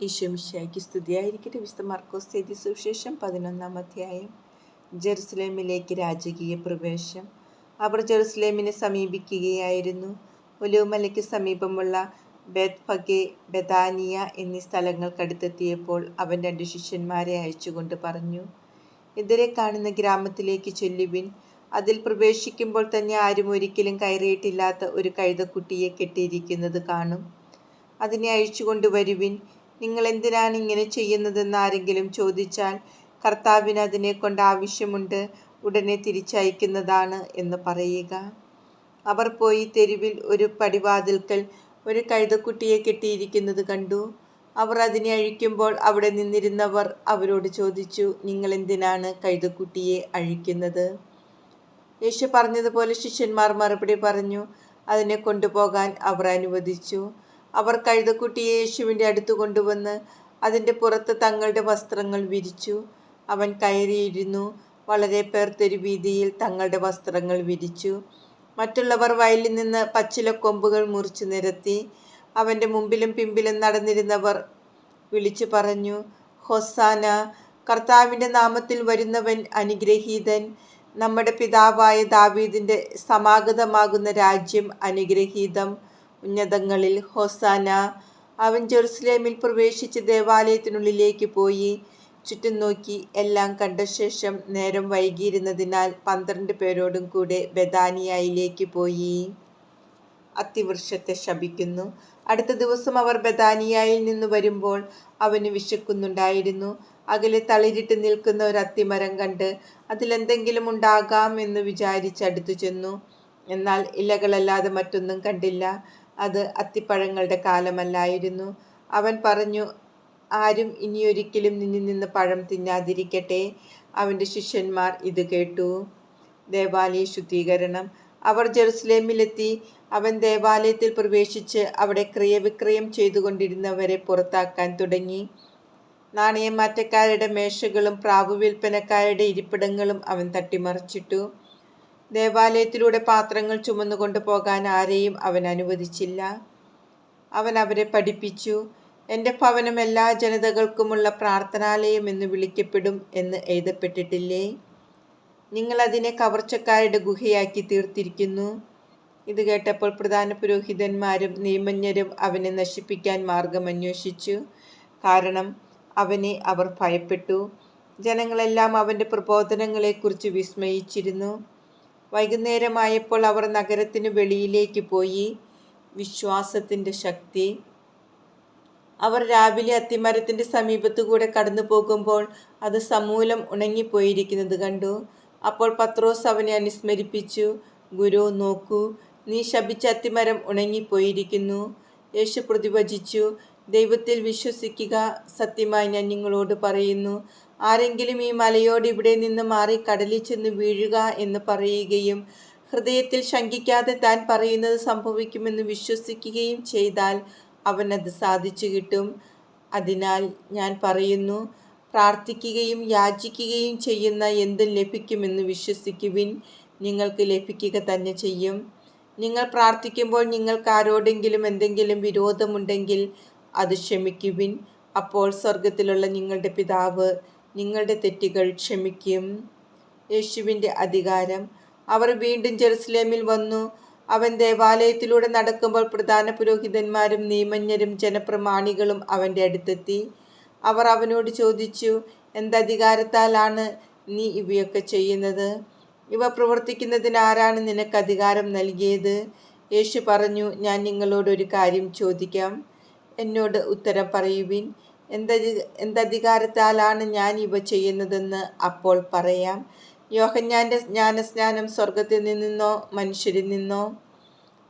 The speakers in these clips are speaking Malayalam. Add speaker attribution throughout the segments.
Speaker 1: ഈശോമിശിയാക്കി സ്തുതിയായിരിക്കട്ടെ. വിശുദ്ധ മാർക്കോസ് ചെയ്തി സുവിശേഷം പതിനൊന്നാം അധ്യായം. ജെറുസലേമിലേക്ക് രാജകീയ പ്രവേശം. അവർ ജെറുസലേമിനെ സമീപിക്കുകയായിരുന്നു. ഒലുമലയ്ക്ക് സമീപമുള്ള ബെത്ഫഗെ ബദാനിയ എന്നീ സ്ഥലങ്ങൾക്കടുത്തെത്തിയപ്പോൾ അവൻ രണ്ട് ശിഷ്യന്മാരെ അയച്ചുകൊണ്ട് പറഞ്ഞു എതിരെ കാണുന്ന ഗ്രാമത്തിലേക്ക് ചൊല്ലുവിൻ. അതിൽ പ്രവേശിക്കുമ്പോൾ തന്നെ ആരും ഒരിക്കലും കയറിയിട്ടില്ലാത്ത ഒരു കഴുതക്കുട്ടിയെ കെട്ടിയിരിക്കുന്നത് കാണും. അതിനെ അഴിച്ചുകൊണ്ട് വരുവിൻ. നിങ്ങൾ എന്തിനാണ് ഇങ്ങനെ ചെയ്യുന്നതെന്ന് ആരെങ്കിലും ചോദിച്ചാൽ കർത്താവിന് അതിനെ കൊണ്ട് ആവശ്യമുണ്ട് ഉടനെ തിരിച്ചയക്കുന്നതാണ് എന്ന് പറയുക. അവർ പോയി തെരുവിൽ ഒരു പടിവാതിൽക്കൽ ഒരു കഴുതക്കുട്ടിയെ കെട്ടിയിരിക്കുന്നത് കണ്ടു. അവർ അതിനെ അഴിക്കുമ്പോൾ അവിടെ നിന്നിരുന്നവർ അവരോട് ചോദിച്ചു നിങ്ങൾ എന്തിനാണ് കഴുതക്കുട്ടിയെ അഴിക്കുന്നത്? യേശു പറഞ്ഞതുപോലെ ശിഷ്യന്മാർ മറുപടി പറഞ്ഞു അതിനെ കൊണ്ടുപോകാൻ അവർ അനുവദിച്ചു. അവർ കഴുതക്കുട്ടിയെ യേശുവിന്റെ അടുത്ത് കൊണ്ടുവന്ന് അതിന്റെ പുറത്ത് തങ്ങളുടെ വസ്ത്രങ്ങൾ വിരിച്ചു. അവൻ കയറിയിരുന്നു. വളരെ പേർ തെരുവീതിയിൽ തങ്ങളുടെ വസ്ത്രങ്ങൾ വിരിച്ചു. മറ്റുള്ളവർ വയലിൽ നിന്ന് പച്ചിലക്കൊമ്പുകൾ മുറിച്ചു നിരത്തി അവന്റെ മുമ്പിലും പിമ്പിലും നടന്നിരുന്നവർ വിളിച്ചു പറഞ്ഞു ഹൊസാന കർത്താവിന്റെ നാമത്തിൽ വരുന്നവൻ അനുഗ്രഹീതൻ. നമ്മുടെ പിതാവായ ദാവീദിന്റെ സമാഗതമാകുന്ന രാജ്യം അനുഗ്രഹീതം. ഉന്നതങ്ങളിൽ ഹൊസാന അവൻ ജെറുസലേമിൽ പ്രവേശിച്ച് ദേവാലയത്തിനുള്ളിലേക്ക് പോയി. ചുറ്റും നോക്കി എല്ലാം കണ്ട ശേഷം നേരം വൈകിയിരുന്നതിനാൽ പന്ത്രണ്ട് പേരോടും കൂടെ ബദാനിയായിലേക്ക് പോയി. അത്തിവൃക്ഷത്തെ ശപിക്കുന്നു. അടുത്ത ദിവസം അവർ ബദാനിയയിൽ നിന്ന് വരുമ്പോൾ അവന് വിശക്കുന്നുണ്ടായിരുന്നു. അകലെ തളിരിട്ട് നിൽക്കുന്ന ഒരു അത്തിമരം കണ്ട് അതിലെന്തെങ്കിലും ഉണ്ടാകാം എന്ന് വിചാരിച്ച് അടുത്തു ചെന്നു എന്നാൽ ഇലകളല്ലാതെ മറ്റൊന്നും കണ്ടില്ല. അത് അത്തിപ്പഴങ്ങളുടെ കാലമല്ലായിരുന്നു. അവൻ പറഞ്ഞു ആരും ഇനിയൊരിക്കലും നിന്നിൽ നിന്ന് പഴം തിന്നാതിരിക്കട്ടെ അവന്റെ ശിഷ്യന്മാർ ഇത് കേട്ടു. ദേവാലയ ശുദ്ധീകരണം. അവർ ജെറുസലേമിലെത്തി. അവൻ ദേവാലയത്തിൽ പ്രവേശിച്ച് അവിടെ ക്രിയവിക്രയം ചെയ്തുകൊണ്ടിരുന്നവരെ പുറത്താക്കാൻ തുടങ്ങി. നാണയമാറ്റക്കാരുടെ മേശകളും പ്രാവ് വിൽപ്പനക്കാരുടെ ഇരിപ്പിടങ്ങളും അവൻ തട്ടിമറിച്ചിട്ടു. ദേവാലയത്തിലൂടെ പാത്രങ്ങൾ ചുമന്നുകൊണ്ട് പോകാൻ ആരെയും അവൻ അനുവദിച്ചില്ല. അവൻ അവരെ പഠിപ്പിച്ചു. എന്റെ ഭവനം എല്ലാ ജനതകൾക്കുമുള്ള പ്രാർത്ഥനാലയം എന്ന് വിളിക്കപ്പെടും എന്ന് എഴുതപ്പെട്ടിട്ടില്ലേ? നിങ്ങൾ അതിനെ കവർച്ചക്കാരുടെ ഗുഹയാക്കി തീർത്തിരിക്കുന്നു ഇത് കേട്ടപ്പോൾ പ്രധാന പുരോഹിതന്മാരും നിയമജ്ഞരും അവനെ നശിപ്പിക്കാൻ മാർഗമന്വേഷിച്ചു കാരണം അവനെ അവർ ഭയപ്പെട്ടു. ജനങ്ങളെല്ലാം അവന്റെ പ്രബോധനങ്ങളെക്കുറിച്ച് വിസ്മയിച്ചിരുന്നു. വൈകുന്നേരമായപ്പോൾ അവർ നഗരത്തിന് വെളിയിലേക്ക് പോയി. വിശ്വാസത്തിന്റെ ശക്തി. അവർ രാവിലെ അത്തിമരത്തിന്റെ സമീപത്തുകൂടെ കടന്നു പോകുമ്പോൾ അത് സമൂലം ഉണങ്ങിപ്പോയിരിക്കുന്നത് കണ്ടു. അപ്പോൾ പത്രോസ് അവനെ അനുസ്മരിപ്പിച്ചു. ഗുരു നോക്കൂ നീ ശപിച്ച അത്തിമരം ഉണങ്ങിപ്പോയിരിക്കുന്നു. യേശു പ്രതിഭജിച്ചു. ദൈവത്തിൽ വിശ്വസിക്കുക. സത്യമായി ഞാൻ നിങ്ങളോട് പറയുന്നു. ആരെങ്കിലും ഈ മലയോട് ഇവിടെ നിന്ന് മാറി കടലിൽ ചെന്ന് വീഴുക എന്ന് പറയുകയും ഹൃദയത്തിൽ ശങ്കിക്കാതെ താൻ പറയുന്നത് സംഭവിക്കുമെന്ന് വിശ്വസിക്കുകയും ചെയ്താൽ അവനത് സാധിച്ചു കിട്ടും. അതിനാൽ ഞാൻ പറയുന്നു പ്രാർത്ഥിക്കുകയും യാചിക്കുകയും ചെയ്യുന്ന എന്തും ലഭിക്കുമെന്ന് വിശ്വസിക്കുവിൻ. നിങ്ങൾക്ക് ലഭിക്കുക തന്നെ ചെയ്യും. നിങ്ങൾ പ്രാർത്ഥിക്കുമ്പോൾ നിങ്ങൾക്ക് ആരോടെങ്കിലും എന്തെങ്കിലും വിരോധമുണ്ടെങ്കിൽ അത് ക്ഷമിക്കുവിൻ. അപ്പോൾ സ്വർഗത്തിലുള്ള നിങ്ങളുടെ പിതാവ് നിങ്ങളുടെ തെറ്റുകൾ ക്ഷമിക്കും. യേശുവിന്റെ അധികാരം. അവർ വീണ്ടും ജെറുസലേമിൽ വന്നു. അവൻ ദേവാലയത്തിലൂടെ നടക്കുമ്പോൾ പ്രധാന പുരോഹിതന്മാരും നിയമജ്ഞരും ജനപ്രമാണികളും അവന്റെ അടുത്തെത്തി. അവർ അവനോട് ചോദിച്ചു എന്തധികാരത്താലാണ് നീ ഇവയൊക്കെ ചെയ്യുന്നത്? ഇവ പ്രവർത്തിക്കുന്നതിന് ആരാണ് നിനക്ക് അധികാരം നൽകിയത്? യേശു പറഞ്ഞു ഞാൻ നിങ്ങളോട് ഒരു കാര്യം ചോദിക്കാം. എന്നോട് ഉത്തരം പറയുവിൻ. എന്തധി എന്തധികാരത്താലാണ് ഞാൻ ഇവ ചെയ്യുന്നതെന്ന് അപ്പോൾ പറയാം. യോഹന്യാന്റെ ജ്ഞാനസ്നാനം സ്വർഗത്തിൽ നിന്നോ മനുഷ്യരിൽ നിന്നോ?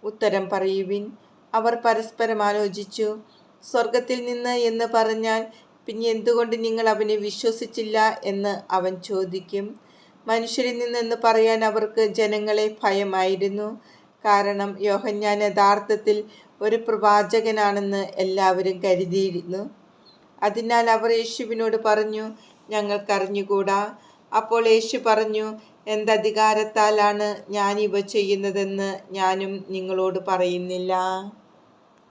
Speaker 1: ഉത്തരം പറയുവിൻ. അവർ പരസ്പരം ആലോചിച്ചു. സ്വർഗത്തിൽ നിന്ന് എന്ന് പറഞ്ഞാൽ പിന്നെ എന്തുകൊണ്ട് നിങ്ങൾ അവനെ വിശ്വസിച്ചില്ല എന്ന് അവൻ ചോദിക്കും. മനുഷ്യരിൽ നിന്നെന്ന് പറയാൻ അവർക്ക് ജനങ്ങളെ ഭയമായിരുന്നു. കാരണം യോഹന്യാൻ യഥാർത്ഥത്തിൽ ഒരു പ്രവാചകനാണെന്ന് എല്ലാവരും കരുതിയിരുന്നു. അതിനാൽ അവർ യേശുവിനോട് പറഞ്ഞു ഞങ്ങൾക്കറിഞ്ഞുകൂടാ? അപ്പോൾ യേശു പറഞ്ഞു എന്തധികാരത്താലാണ് ഞാനിവ ചെയ്യുന്നതെന്ന് ഞാനും നിങ്ങളോട് പറയുന്നില്ല.